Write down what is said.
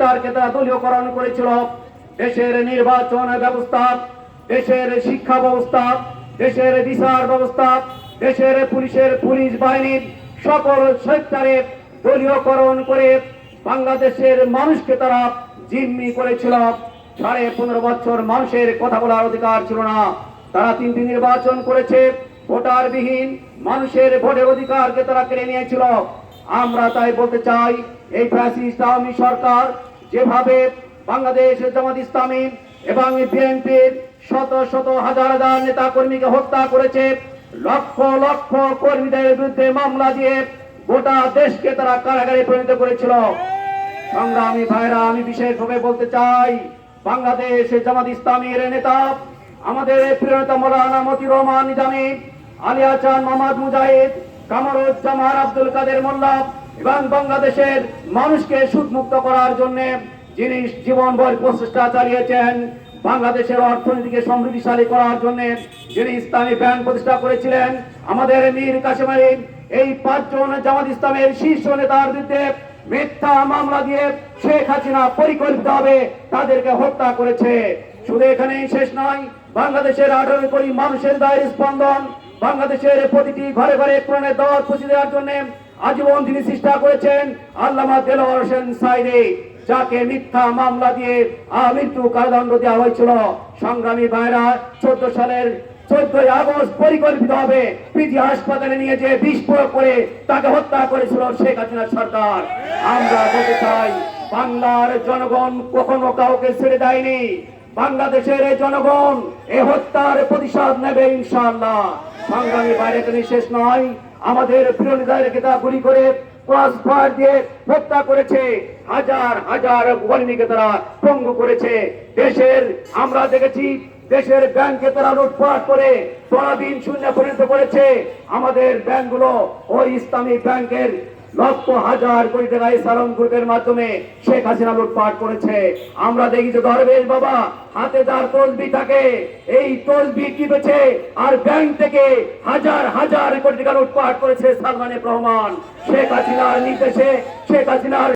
সেক্টরকে তারা দলীয়করণ করেছিল। দেশের নির্বাচন ব্যবস্থা, দেশের শিক্ষা ব্যবস্থা, দেশের বিচার ব্যবস্থা, দেশের পুলিশের পুলিশ বাহিনীর সকল সেক্টরে দলীয়করণ করে বাংলাদেশের মানুষকে তারা জিম্মি করেছিল। সাড়ে পনেরো বছর মানুষের কথা বলার অধিকার ছিল না। তারা তিনটি নির্বাচন করেছে। ভোটারবিহীন মানুষের ভোটের অধিকারকে তারা কেড়ে নিয়েছিল। আমরা তাই বলতে চাই, এই ফ্যাসিস্ট আওয়ামী সরকার যেভাবে বাংলাদেশ জামাত ইসলামী এবং বিএনপির শত শত হাজার হাজার নেতা কর্মীকে হত্যা করেছে, লক্ষ লক্ষ কর্মীদের বিরুদ্ধে মামলা দিয়ে গোটা দেশকে তারা কারাগারে পরিণত করেছিল। সংগ্রামী ভাইরা, আমি বিশেষভাবে বলতে চাই, বাংলাদেশ জামাত ইসলামীর নেতা, আমাদের প্রিয় নেতা মৌলানা মতি রহমান নিজামী, আলিয়া চান মোহাম্মদ মুজাহিদ, কামরুজ্জামান আব্দুল কাদের মোল্লা এবং বাংলাদেশের মানুষকে সুদমুক্ত করার জন্য যিনি জীবনভর প্রচেষ্টা চালিয়েছেন, বাংলাদেশের অর্থনীতিকে সমৃদ্ধিশালী করার জন্য যিনি ইসলামী ব্যাংক প্রতিষ্ঠা করেছিলেন, আমাদের মীর আলী, এই পাঁচজন জামাত ইসলামের শীর্ষ নেতার বিরুদ্ধে মিথ্যা মামলা দিয়ে শেখ হাসিনা পরিকল্পিতভাবে তাদেরকে হত্যা করেছে। শুধু এখানেই শেষ নয়, বাংলাদেশের আঠারো কোটি মানুষের দায়ের স্পন্দন, বাংলাদেশের প্রতিটি ঘরে ঘরে কোরআনের দাওয়াত পৌঁছে দেওয়ার জন্য আজীবন তিনি চেষ্টা করেছেন, আল্লামা দেলোয়ার হোসেন সাইদে, যাকে মিথ্যা মামলা দিয়ে মৃত্যু কারাদণ্ড দেওয়া হয়েছিল। সংগ্রামী ভাইরা, চোদ্দ সালের চোদ্দই আগস্ট পরিকল্পিত হবে পিজি হাসপাতালে নিয়ে যে প্রয়োগ করে তাকে হত্যা করেছিল শেখ হাসিনা সরকার। আমরা বলতে চাই, বাংলার জনগণ কখনো কাউকে ছেড়ে দেয়নি। বাংলাদেশের এই জনগণ এ হত্যার প্রতিশোধ নেবে ইনশাআল্লাহ। সংগ্রামী বাইরে শেষ নয়। আমাদের প্রিয় নেতাদেরকে তারা গুলি করে হত্যা করেছে। হাজার হাজার বর্ণীকে তারা পঙ্গু করেছে। দেশের, আমরা দেখেছি, দেশের ব্যাংকে তারা লুটপাট করে পরাধীন শূন্য পরিণত করেছে। আমাদের ব্যাংকগুলো ওই ইসলামী ব্যাংকের লক্ষ হাজার কোটি টাকা গ্রুপের মাধ্যমে শেখ হাসিনা লুটপাট করেছে। আমরা দেখি যে দরবেশ বাবা হাতে যার তসবি থাকে, এই তসবি টিপেছে আর ব্যাংক থেকে হাজার হাজার কোটি টাকা লুটপাট করেছে সালমানের রহমান শেখ হাসিনার নির্দেশে, শেখ হাসিনার